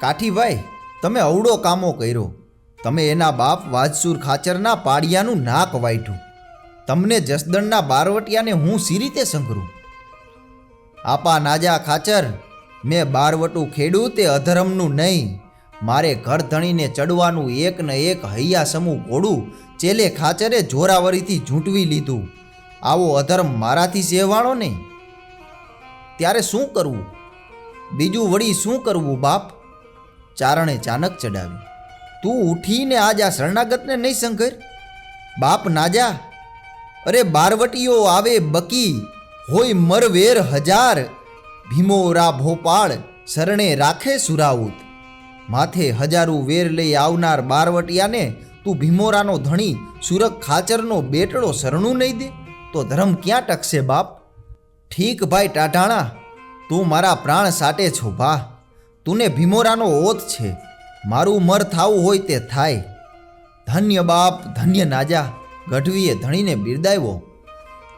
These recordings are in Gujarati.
કાઠીભાઈ, તમે અવડો કામો કર્યો. તમે એના બાપ વાજસુર ખાચરના પાડિયાનું નાક વાઢ્યું તમને જસદણના બારવટિયાને હું સી રીતે સંઘરું આપા નાજા ખાચર, મેં બારવટું ખેડું તે અધર્મનું નહીં. મારે ઘર ધણીને ચડવાનું એક ને એક હૈયા સમૂહ ઘોડું, ચેલે ખાચરે જોરાવરીથી ઝૂંટવી લીધું. આવો અધર્મ મારાથી સેવાણો નહીં ત્યારે શું કરવું? બીજું વળી શું કરવું બાપ? ચારણે ચાનક ચડાવી. તું ઉઠીને આજ આ શરણાગતને નહીં શંકર બાપ ના જા અરે બારવટીઓ આવે બકી, હોય મરવેર હજાર, ભીમોરા ભોપાળ શરણે રાખે સુરાઉત. માથે હજારું વેર લઈ આવનાર બારવટિયાને તું ભીમોરાનો ધણી સુરખ ખાચરનો બેટડો શરણું નહીં દે? તો ધર્મ ક્યાં ટકશે બાપ? ઠીક ભાઈ ટાઢાણા, તું મારા પ્રાણ સાટે છો ભા તુને ભીમોરાનો ઓત છે. મારું મર થાવું હોય તે થાય. ધન્ય બાપ, ધન્ય નાજા, ગઢવીએ ધણીને બિરદાવ્યો.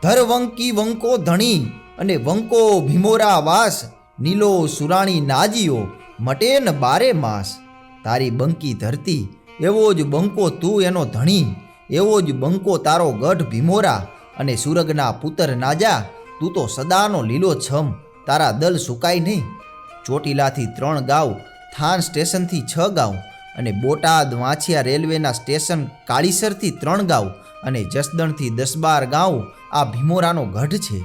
ધર વંકી વંકો ધણી અને વંકો ભીમોરા વાસ, નીલો સુરાણી નાજીઓ મટે ન બારે માસ. તારી બંકી ધરતી, એવો જ બંકો તું એનો ધણી, એવો જ બંકો તારો ગઢ ભીમોરા અને સુરગના પુત્ર નાજા, તું તો સદાનો લીલો છમ, તારા દલ સુકાય નહીં. ચોટીલાથી ત્રણ ગાંવ થાન સ્ટેશનથી છ ગાંવ અને બોટાદ વાંછિયા રેલવેના સ્ટેશન કાળીસરથી ત્રણ ગાંવ અને જસદણથી દસ બાર ગાંવ આ ભીમોરાનો ગઢ છે.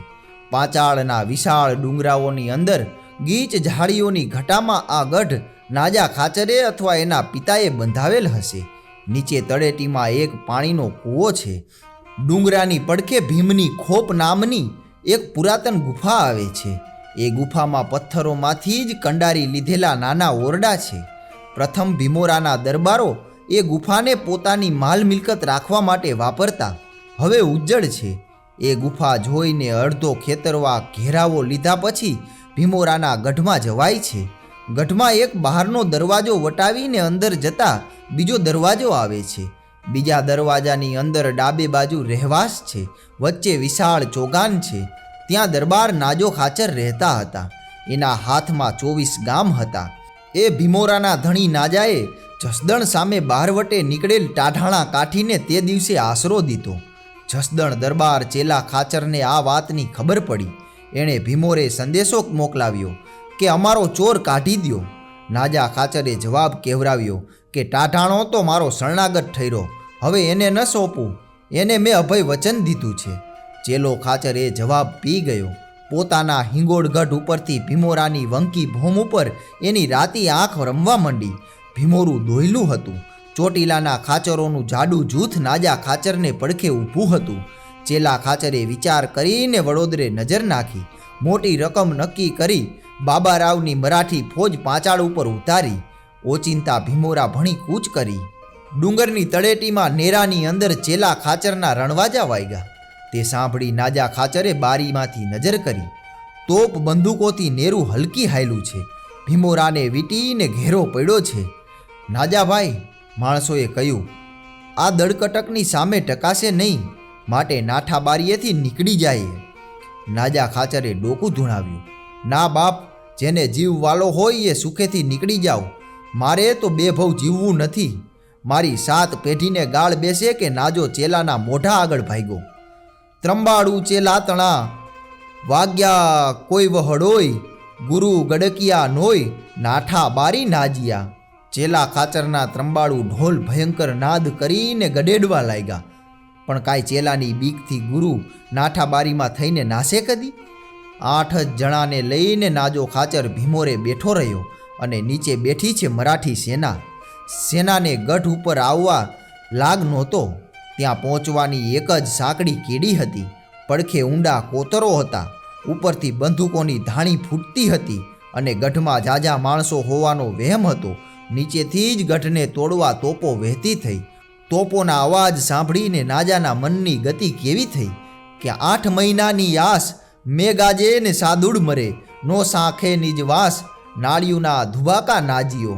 પાંચાળના વિશાળ ડુંગરાઓની અંદર ગીચ ઝાડીઓની ઘટામાં આ ગઢ નાજા ખાચરે અથવા એના પિતાએ બંધાવેલ હશે. નીચે તળેટીમાં એક પાણીનો કૂવો છે. ડુંગરાની પડખે ભીમની ખોપ નામની એક પુરાતન ગુફા આવે છે. એ ગુફામાં પથ્થરોમાંથી જ કંડારી લીધેલા નાના ઓરડા છે. પ્રથમ ભીમોરાના દરબારો એ ગુફાને પોતાની માલ મિલકત રાખવા માટે વાપરતા. હવે ઉજ્જડ છે. એ ગુફા જોઈને અડધો ખેતરવા ઘેરાવો લીધા પછી ભીમોરાના ગઢમાં જવાય છે. ગઢમાં એક બહારનો દરવાજો વટાવીને અંદર જતા બીજો દરવાજો આવે છે. બીજા દરવાજાની અંદર ડાબે બાજુ રહેવાસ છે. વચ્ચે વિશાળ ચોગાન છે. ત્યાં દરબાર નાજો ખાચર રહેતા હતા. એના હાથમાં ચોવીસ ગામ હતા. એ ભીમોરાના ધણી નાજાએ જસદણ સામે બહારવટે નીકળેલ ટાઢાણા કાઠીને તે દિવસે આશરો દીધો. જસદણ દરબાર ચેલા ખાચરને આ વાતની ખબર પડી. એણે ભીમોરે સંદેશો મોકલાવ્યો કે અમારો ચોર કાઢી દ્યો. નાજા ખાચરે જવાબ કહેવરાવ્યો કે ટાઢાણો તો મારો શરણાગત ઠર્યો. હવે એને ન સોંપું. એને મેં અભય વચન દીધું છે. ચેલો ખાચર એ જવાબ પી ગયો. પોતાના હિંગોળગઢ ઉપરથી ભીમોરાની વંકી ભોમ ઉપર એની રાતી આંખ રમવા માંડી. ભીમોરું દોયલું હતું. ચોટીલાના ખાચરોનું જાડું જૂથ નાજા ખાચરને પડખે ઊભું હતું. ચેલા ખાચરે વિચાર કરીને વડોદરે નજર નાખી. મોટી રકમ નક્કી કરી બાબારાવની મરાઠી ફોજ પાંચાળ ઉપર ઉતારી. ઓચિંતા ભીમોરા ભણી કૂચ કરી. ડુંગરની તળેટીમાં નેરાની અંદર ચેલા ખાચરના રણવાજા વાગ્યા તે સાંભળી નાજા ખાચરે બારીમાંથી નજર કરી. તોપ બંદૂકોથી નેરું હલકી હાયલું છે. ભીમોરાને વીટીને ઘેરો પડ્યો છે. નાજાભાઈ, માણસોએ કહ્યું, આ દળકટકની સામે ટકાશે નહીં, માટે નાઠા બારીએથી નીકળી જાય નાજા ખાચરે ડોકું ધૂણાવ્યું, ના બાપ, જેને જીવ વાલો હોય એ સુખેથી નીકળી જાઓ. મારે તો બે ભવ જીવવું નથી. મારી સાત પેઢીને ગાળ બેસે કે નાજો ચેલાના મોઢા આગળ ભાગ્યો. ત્રંબાડું ચેલા તણા. વાગ્યા કોઈ વહડોય, ગુરુ ગડકિયા નોય, નાઠા બારી નાજિયા. ચેલા ખાચરના ત્રંબાડું ઢોલ ભયંકર નાદ કરીને ગડેડવા લાગ્યા. પણ કાંઈ ચેલાની બીકથી ગુરુ નાઠા બારીમાં થઈને નાસે કદી? આઠ જ જણાને લઈને નાજો ખાચર ભીમોરે બેઠો રહ્યો અને નીચે બેઠી છે મરાઠી સેના. સેનાને ગઢ ઉપર આવવા લાગ નહોતો. ત્યાં પહોંચવાની એક જ સાંકડી કેડી હતી. પડખે ઊંડા કોતરો હતા. ઉપરથી બંદૂકોની ધાણી ફૂટતી હતી અને ગઢમાં જાજા માણસો હોવાનો વહેમ હતો. નીચેથી જ ગઢને તોડવા તોપો વહેતી થઈ. તોપોના અવાજ સાંભળીને નાજાના મનની ગતિ કેવી થઈ કે આઠ મહિનાની આસ મેગાજે ને સાદુડ મરે, નો સાંખે નિજ વાસ, નાળિયુના ધુબાકા નાજીઓ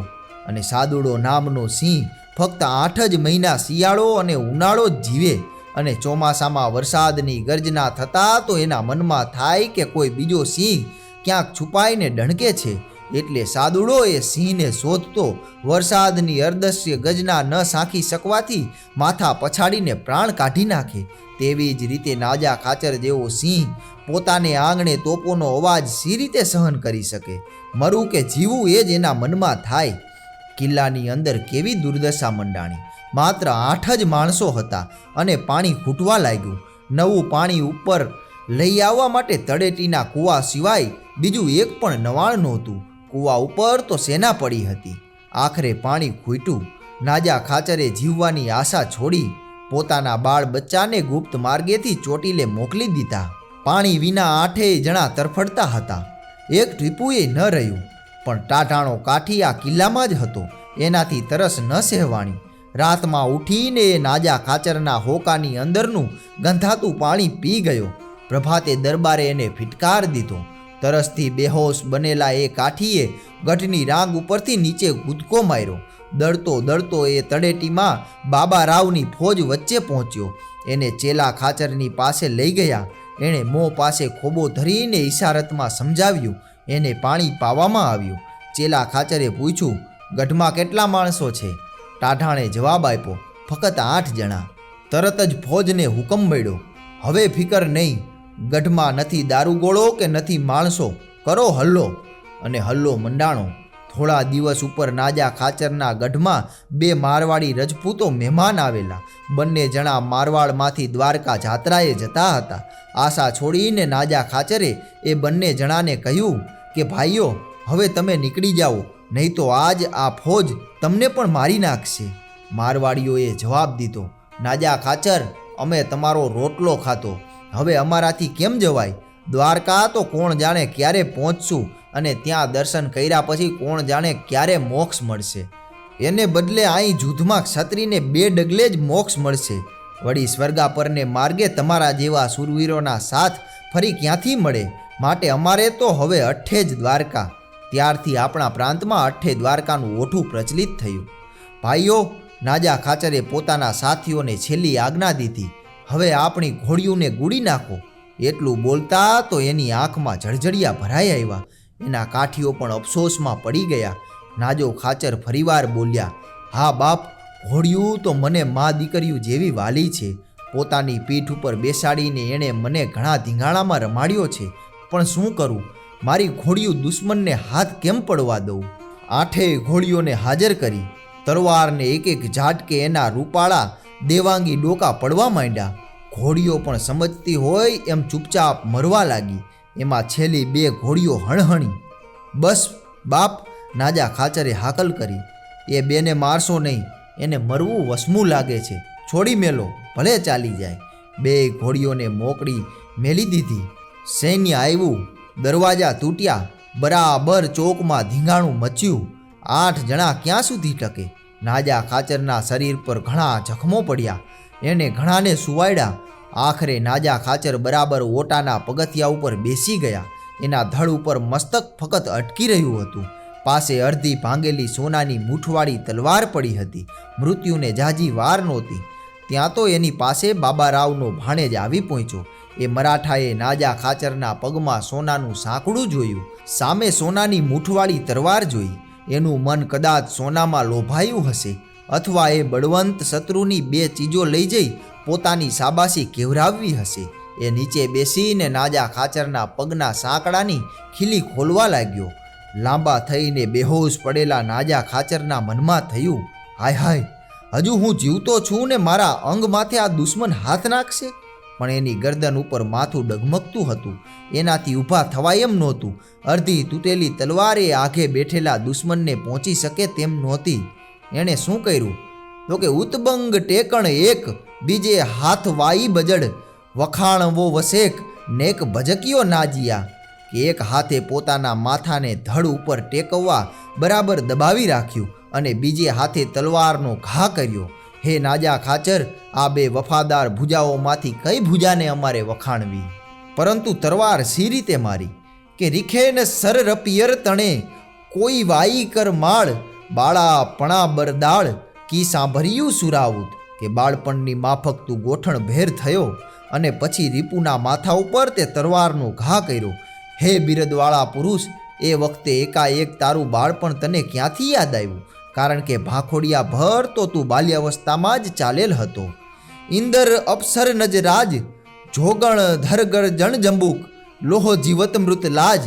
અને સાદુડો નામનો સિંહ ફક્ત આઠ જ મહિના શિયાળો અને ઉનાળો જ જીવે અને ચોમાસામાં વરસાદની ગર્જના થતાં તો એના મનમાં થાય કે કોઈ બીજો સિંહ ક્યાંક છુપાઈને ડણકે છે. એટલે સાદુડો એ સિંહને શોધતો વરસાદની અર્ધસ્ય ગજના ન સાંખી શકવાથી માથા પછાડીને પ્રાણ કાઢી નાખે. તેવી જ રીતે નાજા ખાચર જેવો સિંહ પોતાને આંગણે તોપોનો અવાજ સી રીતે સહન કરી શકે. મરું કે જીવવું એ જ એના મનમાં થાય. કિલ્લાની અંદર કેવી દુર્દશા મંડાણી? માત્ર આઠ જ માણસો હતા અને પાણી ખૂટવા લાગ્યું. નવું પાણી ઉપર લઈ આવવા માટે તળેટીના કૂવા સિવાય બીજું એક પણ નવાણ નહોતું. કૂવા ઉપર તો સેના પડી હતી. આખરે પાણી ખૂટ્યું નાજા ખાચરે જીવવાની આશા છોડી પોતાના બાળ બચ્ચાને ગુપ્ત માર્ગેથી ચોટીલે મોકલી દીધા. પાણી વિના આઠેય જણા તરફડતા હતા. એક ટીપુએ ન રહ્યું. પણ ટાઢાણો કાઠી આ કિલ્લામાં જ હતો. એનાથી તરસ ન સહેવાણી. રાતમાં ઉઠીને એ નાજા ખાચરના હોકાની અંદરનું ગંધાતું પાણી પી ગયો. પ્રભાતે દરબારે એને ફિટકાર દીધો. તરસથી બેહોશ બનેલા એ કાઠીએ ગઢની રાંગ ઉપરથી નીચે કૂદકો માર્યો. દળતો દળતો એ તળેટીમાં બાબા રાવની ફોજ વચ્ચે પહોંચ્યો. એને ચેલા ખાચરની પાસે લઈ ગયા. એણે મોં પાસે ખોબો ધરીને ઈશારતમાં સમજાવ્યું એને પાણી પાવામાં આવ્યું. ચેલા ખાચરે પૂછ્યું, ગઢમાં કેટલા માણસો છે? ટાઢાણે જવાબ આપ્યો, ફક્ત આઠ જણા. તરત જ ફોજને હુકમ મળ્યો, હવે ફિકર નહીં, ગઢમાં નથી દારૂગોળો કે નથી માણસો, કરો હલ્લો. અને હલ્લો મંડાણો, થોડા દિવસ ઉપર નાજા ખાચરના ગઢમાં બે મારવાડી રજપૂતો મહેમાન આવેલા. બંને જણા મારવાડમાંથી દ્વારકા જાત્રાએ જતા હતા. આશા છોડીને નાજા ખાચરે એ બંને જણાને કહ્યું કે, ભાઈઓ, હવે તમે નીકળી જાઓ, નહીં તો આજ આ ફોજ તમને પણ મારી નાખશે. મારવાડીઓએ જવાબ દીધો, નાજા ખાચર, અમે તમારો રોટલો ખાતો. હવે અમારાથી કેમ જવાય? દ્વારકા તો કોણ જાણે ક્યારે પહોંચશું અને ત્યાં દર્શન કર્યા પછી કોણ જાણે ક્યારે મોક્ષ મળશે. એને બદલે અહીં જૂથમાં ક્ષત્રિને બે ડગલે જ મોક્ષ મળશે. વળી સ્વર્ગાપરને માર્ગે તમારા જેવા સુરવીરોના સાથ ફરી ક્યાંથી મળે? માટે અમારે તો હવે અઠ્ઠે જ દ્વારકા. ત્યારથી આપણા પ્રાંતમાં અઠ્ઠે દ્વારકાનું ઓઠું પ્રચલિત થયું. ભાઈઓ, નાજા ખાચરે પોતાના સાથીઓને છેલ્લી આજ્ઞા દીધી. હવે આપણી ઘોડીઓને ગુડી નાખો. એટલું બોલતા તો એની આંખમાં જળજળિયા ભરાઈ આવ્યા. એના કાઠીઓ પણ અફસોસમાં પડી ગયા. નાજો ખાચર ફરીવાર બોલ્યા, હા બાપ ઘોડિયું તો મને મા દીકરીઓ જેવી વાલી છે. પોતાની પીઠ ઉપર બેસાડીને એણે મને ઘણા ધીંગાણામાં રમાડ્યો છે. પણ શું કરું? મારી ઘોડિયું દુશ્મનને હાથ કેમ પડવા દઉં? આઠેય ઘોડીઓને હાજર કરી તરવારને એક એક ઝાટકે એના રૂપાળા દેવાંગી ડોકા પડવા માંડ્યા. ઘોડીઓ પણ સમજતી હોય એમ ચૂપચાપ મરવા લાગી. એમાં છેલ્લી બે ઘોડીઓ હણહણી. બસ, બાપ, નાજા ખાચરે હાકલ કરી. એ બેને મારશો નહીં. એને મરવું વસમું લાગે છે. છોડી મેલો, ભલે ચાલી જાય. બે ઘોડીઓને મોકળી મેલી દીધી. સૈન્ય આવ્યું, દરવાજા તૂટ્યા, બરાબર ચોકમાં ધીંગાણું મચ્યું. આઠ જણા ક્યાં સુધી ટકે? નાજા ખાચરના શરીર પર ઘણા જખમો પડ્યા. એને ઘણાને સુવાડ્યા આખરે નાજા ખાચર બરાબર ઓટાના પગથિયા ઉપર બેસી ગયા. એના ધડ ઉપર મસ્તક ફકત અટકી રહ્યું હતું. પાસે અડધી ભાંગેલી સોનાની મૂઠવાળી તલવાર પડી હતી. મૃત્યુને જાજી વાર નહોતી. ત્યાં તો એની પાસે બાબારાવનો ભાણેજ આવી પહોંચ્યો. એ મરાઠાએ નાજા ખાચરના પગમાં સોનાનું સાંકડું જોયું. સામે સોનાની મૂઠવાળી તરવાર જોઈ. એનું મન કદાચ સોનામાં લોભાયું હશે અથવા એ બળવંત શત્રુની બે ચીજો લઈ જઈ પોતાની સાબાસી કેવરાવવી હશે. એ નીચે બેસીને નાજા ખાચરના પગના સાંકડાની ખીલી ખોલવા લાગ્યો. લાંબા થઈને બેહોશ પડેલા નાજા ખાચરના મનમાં થયું, હાય હાય, હજુ હું જીવતો છું ને મારા અંગ માથે આ દુશ્મન હાથ નાખશે? પણ એની ગરદન ઉપર માથું ડગમગતું હતું, એનાથી ઊભા થવાય એમ નહોતું. અડધી તૂટેલી તલવારે આઘે બેઠેલા દુશ્મનને પહોંચી શકે તેમ નહોતી. એણે શું કર્યું? તો કે ઉતબંગ ટેકણ એક, બીજે હાથ વાઈ બજડ, વખાણવો વસેક, નેક ભજકીઓ નાજિયા. કે એક હાથે પોતાના માથાને ધડ ઉપર ટેકવવા બરાબર દબાવી રાખ્યું અને બીજે હાથે તલવારનો ઘા કર્યો. હે નાજા ખાચર, આ બે વફાદાર ભુજાઓમાંથી કઈ ભુજાને અમારે વખાણવી? પરંતુ તલવાર સી રીતે મારી? કે રીખે ને સરરપિયર તણે કોઈ વાઈ કર માળ, બાળા પણા બરદાળ કી સાંભળ્યું સુરાવુત કે બાળપણની માફક તું ગોઠણ ભેર થયો અને પછી રીપુના માથા ઉપર તે તરવારનો ઘા કર્યો હે બિરદવાળા પુરુષ, એ વખતે એકાએક તારું બાળપણ તને ક્યાંથી યાદ આવ્યું? કારણ કે ભાખોડિયા ભર તો તું બાલ્યાવસ્થામાં જ ચાલેલ હતો. ઇન્દર અપ્સર નજ રાજ, જોગણ ધરગર જણ જંબુક, લોહો જીવત મૃત લાજ,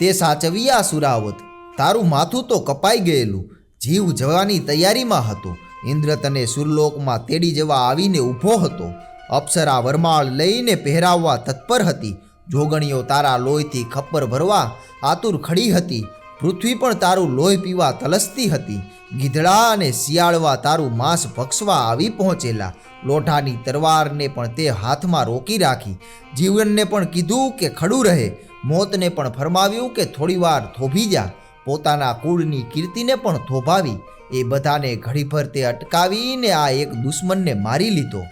તે સાચવિયા સુરાવત. તારું માથું તો કપાઈ ગયેલું, જીવ જવાની તૈયારીમાં હતો. ઇન્દ્ર તને સુરલોકમાં તેડી જવા આવીને ઊભો હતો. અપ્સરા વરમાળ લઈને પહેરાવવા તત્પર હતી. જોગણીઓ તારા લોહીથી ખપ્પર ભરવા આતુર ખડી હતી. પૃથ્વી પણ તારું લોહી પીવા તલસતી હતી. ગીધડા અને શિયાળવા તારું માંસ ભક્ષવા આવી પહોંચેલા. લોઢાની તરવારને પણ તે હાથમાં રોકી રાખી. જીવનને પણ કીધું કે ખડું રહે. મોતને પણ ફરમાવ્યું કે થોડીવાર થોભી જા. પોતાના કુળની કીર્તિને પણ થોભાવી. એ બધાને ઘડીભર તે અટકાવીને આ એક દુશ્મનને મારી લીધો.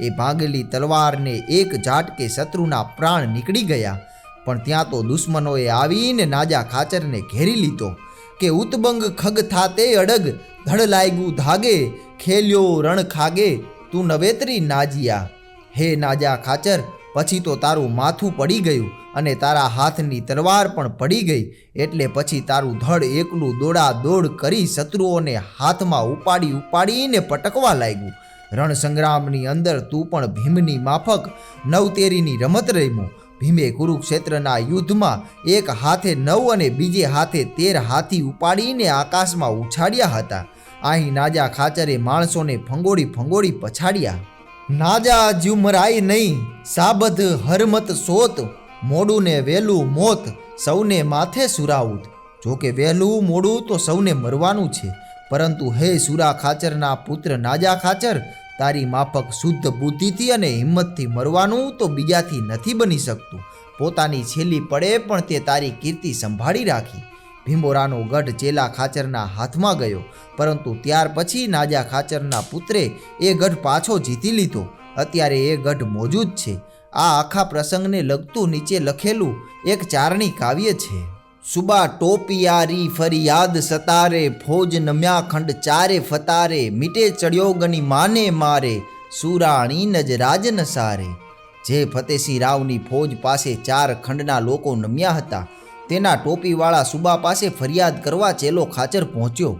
એ ભાંગેલી તલવારને એક ઝાટકે શત્રુના પ્રાણ નીકળી ગયા. પણ ત્યાં તો દુશ્મનોએ આવીને નાજા ખાચરને ઘેરી લીધો કે ઉતબંગ ખગ થાતે અડગ ધડ લાગ્યું ધાગે, ખેલ્યો રણ ખાગે, તું નવેતરી નાજિયા. હે નાજા ખાચર, પછી તો તારું માથું પડી ગયું અને તારા હાથની તલવાર પણ પડી ગઈ, એટલે પછી તારું ધડ એકલું દોડા દોડ કરી શત્રુઓને હાથમાં ઉપાડી ઉપાડીને પટકવા લાગ્યું રણ સંગ્રામની અંદર તું પણ ભીમની માફક નવતેરીની રમત રમ્યો. ભીમે કુરુક્ષેત્રના યુદ્ધમાં એક હાથે નવ અને બીજે હાથે તેર હાથી ઉપાડીને આકાશમાં ઉછાડ્યા હતા. અહીં નાજા ખાચરે માણસોને ફંગોળી ફંગોળી પછાડ્યા. નાજા જ્યુમરાય નહીં. સાબધ હરમત સોત. મોડું ને વહેલું મોત. સૌને માથે સુરાવું. જોકે વહેલું મોડું તો સૌને મરવાનું છે. પરંતુ હે સુરા ખાચરના પુત્ર નાજા ખાચર, તારી માફક શુદ્ધ બુદ્ધિથી અને હિંમતથી મરવાનું તો બીજાથી નથી બની શકતું. પોતાની છેલ્લી પડે પણ તે તારી કીર્તિ સંભાળી રાખી. ભીમોરાનો ગઢ ચેલા ખાચરના હાથમાં ગયો, પરંતુ ત્યાર પછી નાજા ખાચરના પુત્રે એ ગઢ પાછો જીતી લીધો. અત્યારે એ ગઢ મોજૂદ છે. આ આખા પ્રસંગને લગતું નીચે લખેલું એક ચારણી કાવ્ય છે. સુબા ટોપિયારી ફરિયાદ સતારે, ફોજ નમ્યા ખંડ ચારે ફતારે, મીટે ચડ્યો ગની માને મારે, સુરાણી નજ રાજન સારે જે ફતેસિંહ રાવની ફોજ પાસે ચાર ખંડના લોકો નમ્યા હતા, તેના ટોપીવાળા સુબા પાસે ફરિયાદ કરવા ચેલો ખાચર પહોંચ્યો.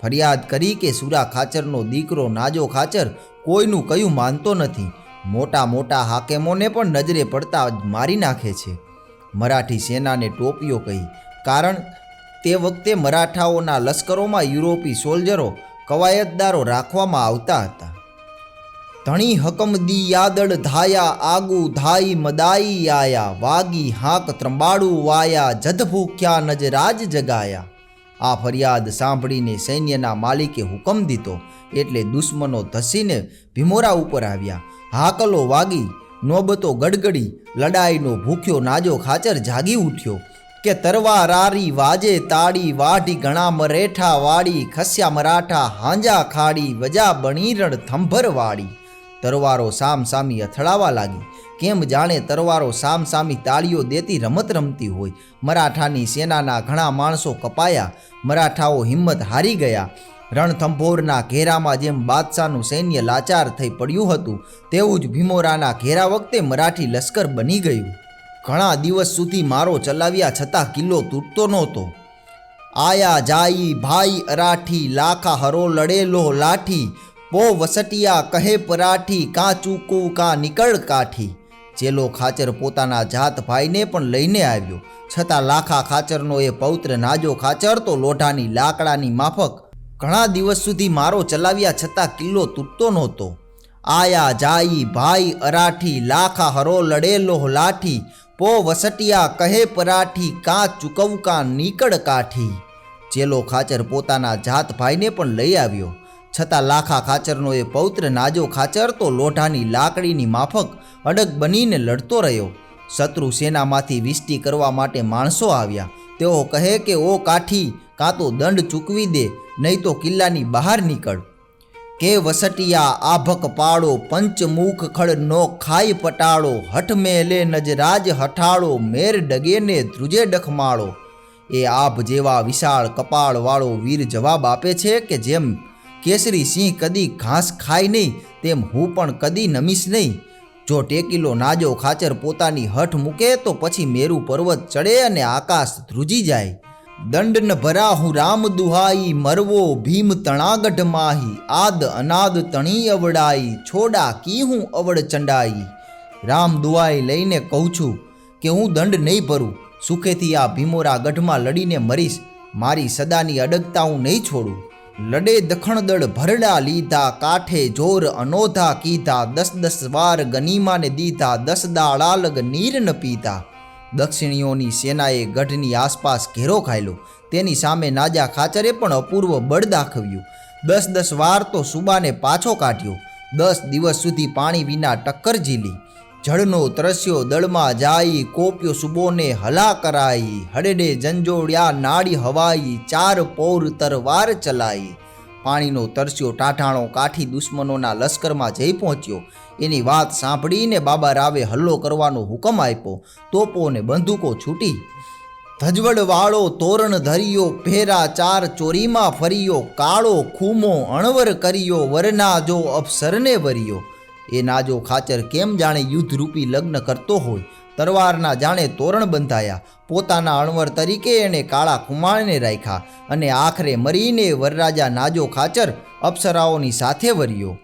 ફરિયાદ કરી કે સુરા ખાચરનો દીકરો નાજો ખાચર કોઈનું કયું માનતો નથી. મોટા મોટા હાકેમોને પણ નજરે પડતા મારી નાખે છે. મરાઠી સેનાને ટોપીઓ કહી. કારણ તે વખતે મરાઠાઓના લશ્કરોમાં યુરોપી સોલ્જરો કવાયતદારો રાખવામાં આવતા હતા. ધણી હકમદી યાદળ ધાયા, આગુ ધાઈ મદાઈ આયા, વાગી હાક ત્રંબાડું વાયા જધ ભૂખ્યા નજ રાજ જગાયા. આ ફરિયાદ સાંભળીને સૈન્યના માલિકે હુકમ દીધો, એટલે દુશ્મનો ધસીને ભીમોરા ઉપર આવ્યા. હાકલો વાગી નોબતો ગડગડી, લડાઈનો ભૂખ્યો નાજો ખાચર જાગી ઉઠ્યો. કે તરવા રારી વાજે તાળી વાઢી ઘણા મરેઠા વાળી, ખસ્યા મરાઠા હાંજા ખાડી, વજા બણીરણ થંભર વાળી. તરવારો સામ સામી અથડાવા લાગી. કેમ જાણે તરવારો સામ સામી તાળીઓ દેતી રમત રમતી હોય? મરાઠાની સેનાના ઘણા માણસો કપાયા. મરાઠાઓ હિંમત હારી ગયા. રણથંભોરના ઘેરામાં જેમ બાદશાહનું સૈન્ય લાચાર થઈ પડ્યું હતું, તેવું જ ભીમોરાના ઘેરા વખતે મરાઠી લશ્કર બની ગયું. ઘણા દિવસ સુધી મારો ચલાવ્યા છતાં કિલ્લો તૂટતો નહોતો. આયા જાઈ ભાઈ અરાઠી, લાખા હરો લડેલો લાઠી, પો વસટિયા કહે પરાઠી, કાં ચૂકું, કાં નીકળ કાઠી. ચેલો ખાચર પોતાના જાત ભાઈને પણ લઈને આવ્યો. છતાં લાખા ખાચરનો એ પૌત્ર નાજો ખાચર તો લોઢાની લાકડાની માફક ઘણા દિવસ સુધી મારો ચલાવ્યા છતાં કિલ્લો તૂટતો નહોતો. આયા જાઈ, ભાઈ, અરાઠી, લાખા, હરો લડેલો લાઠી, પો, વસટિયા, કહે, પરાઠી, કાં, ચૂકવું, કાં, નીકળ, કાઠી. ચેલો ખાચર પોતાના જાત ભાઈને પણ લઈ આવ્યો. છતાં લાખા ખાચરનો એ પૌત્ર નાજો ખાચર તો લોઢાની લાકડીની માફક અડગ બનીને લડતો રહ્યો. શત્રુ સેનામાંથી વિષ્ટિ કરવા માટે માણસો આવ્યા. તેઓ કહે કે, ઓ કાઠી, કાં તો દંડ ચૂકવી દે નહીં તો કિલ્લાની બહાર નીકળ. કે વસટિયા આભક પાડો, પંચમુખ ખડ નો ખાઈ પટાળો હઠ મેલે નજરાજ હઠાળો, મેર ડગેને ધ્રુજે ડખમાળો. એ આભ જેવા વિશાળ કપાળવાળો વીર જવાબ આપે છે કે જેમ, કેસરી સિંહ કદી ઘાસ ખાય નહીં, તેમ હું પણ કદી નમીશ નહીં. જો ટેકીલો નાજો ખાચર પોતાની હઠ મૂકે, તો પછી મેરુ પર્વત ચડે અને આકાશ ધ્રુજી જાય. દંડ ન ભરા હું રામ દુહાઈ, મરવો ભીમ તણાગઢ માહી, આદ અનાદ તણી અવડાઈ, છોડા કી હું અવડ ચંડાઈ? રામ દુહાઈ લઈને કહું છું કે હું દંડ નહીં ભરું, સુખેથી આ ભીમોરા ગઢમાં લડીને મરીશ, મારી સદાની અડગતા હું નહીં છોડું. લડે દખણ દળ ભરડા લીધા, કાઠે જોર અનોધા કીધા, દસ દસ વાર ગનીમાને દીધા, દસ દાળાલગ નીર ન પીતા દક્ષિણીઓની સેનાએ ગઢની આસપાસ ઘેરો ખાયલો. તેની સામે નાજા ખાચરે પણ અપૂર્વ બળ દાખવ્યું. દસ દસ વાર તો સુબાને પાછો કાઢ્યો. દસ દિવસ સુધી પાણી વિના ટક્કર ઝીલી. જળનો ત્રસ્યો દળમાં જાઈ કોપ્યો સુબોને હલા કરાઈ. હડેડે જંજોડ્યા નાડી હવાઈ, ચાર પૌર તરવાર ચલાઈ. પાણીનો તરસ્યો ટાઢાણો કાઠી દુશ્મનોના લશ્કરમાં જઈ પહોંચ્યો. એની વાત સાંભળીને બાબા રાવે હલ્લો કરવાનો હુકમ આપ્યો. તોપો ને બંદૂકો છૂટી. ધજવડવાળો તોરણ ધરિયો ભેરા ચાર ચોરીમાં ફર્યો, કાળો ખૂમો અણવર કર્યો વરના જો અફસરને વર્યો. એ નાજો ખાચર કેમ જાણે યુદ્ધરૂપી લગ્ન કરતો હોય? તરવારના જાણે તોરણ બંધાયા. પોતાના અણવર તરીકે એણે કાળા કુમારને રાખ્યા અને આખરે મરીને વરરાજા નાજો ખાચર અપ્સરાઓની સાથે વર્યો.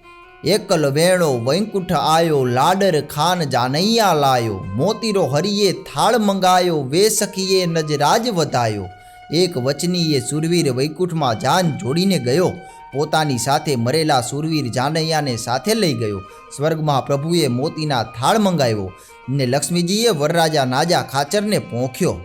એકલ વેણો વૈકુંઠ આયો, લાડર ખાન જાનૈયા લાયો. મોતીરો હરિયે થાળ મંગાયો વે સખીએ નજરાજ વધાયો. એક વચનીએ સુરવીર વૈકુંઠમાં જાન જોડીને ગયો. પોતાની સાથે મરેલા સુરવીર જાનૈયાને સાથે લઈ ગયો. સ્વર્ગમાં પ્રભુએ મોતીના થાળ મંગાવ્યો ને લક્ષ્મીજીએ વરરાજા નાજા ખાચરને પોંખ્યો.